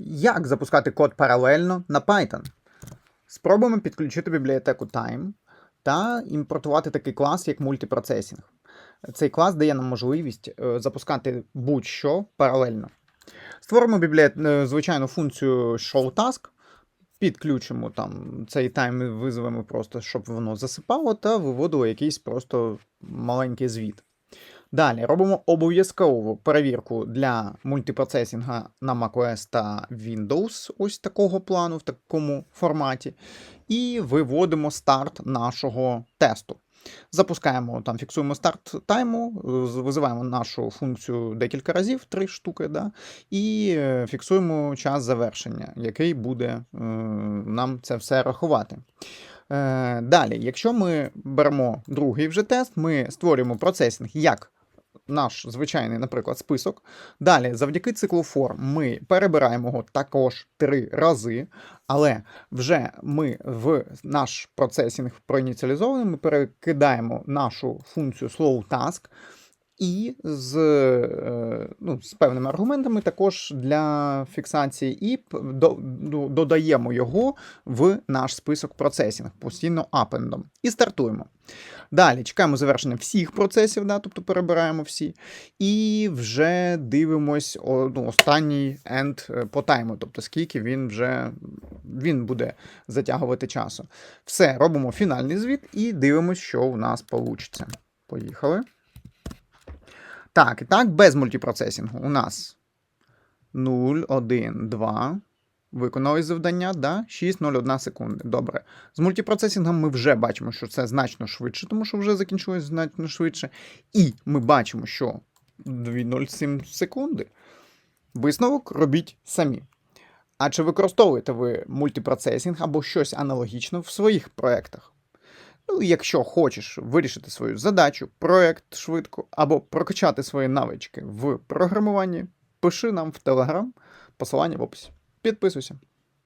Як запускати код паралельно на Python? Спробуємо підключити бібліотеку Time та імпортувати такий клас, як мультипроцесінг. Цей клас дає нам можливість е, запускати будь-що паралельно. Створимо бібліот... е, звичайну функцію showTask, підключимо там цей тайм, визовемо просто, щоб воно засипало, та виводило якийсь просто маленький звіт. Далі робимо обов'язкову перевірку для мультипроцесінга на macOS та Windows, ось такого плану, в такому форматі. І виводимо старт нашого тесту. Запускаємо там, фіксуємо старт тайму, визиваємо нашу функцію декілька разів, три штуки, да, і е, фіксуємо час завершення, який буде е, нам це все рахувати. Е, Далі, якщо ми беремо другий вже тест, ми створюємо процесінг як наш звичайний, наприклад, список. Далі, завдяки циклу форм, ми перебираємо його також три рази, але вже ми в наш процесінг проініціалізований, ми перекидаємо нашу функцію slowTask і з, е, ну, з певними аргументами також для фіксації, і до- додаємо його в наш список процесінг постійно апендом. І стартуємо. Далі чекаємо завершення всіх процесів, да, тобто перебираємо всі, і вже дивимось ну, останній end е, по тайму, тобто скільки він вже він буде затягувати часу. Все, робимо фінальний звіт і дивимось, що у нас вийде. Поїхали. Так, і так, без мультипроцесінгу у нас 0, 1, 2. Виконали завдання, да? 6,01 секунди. Добре. З мультипроцесінгом ми вже бачимо, що це значно швидше, тому що вже закінчилось значно швидше. І ми бачимо, що 2,07 секунди. Висновок робіть самі. А чи використовуєте ви мультипроцесінг або щось аналогічне в своїх проєктах? Ну, якщо хочеш вирішити свою задачу, проект швидко, або прокачати свої навички в програмуванні, пиши нам в Telegram, посилання в описі. Підписуйся.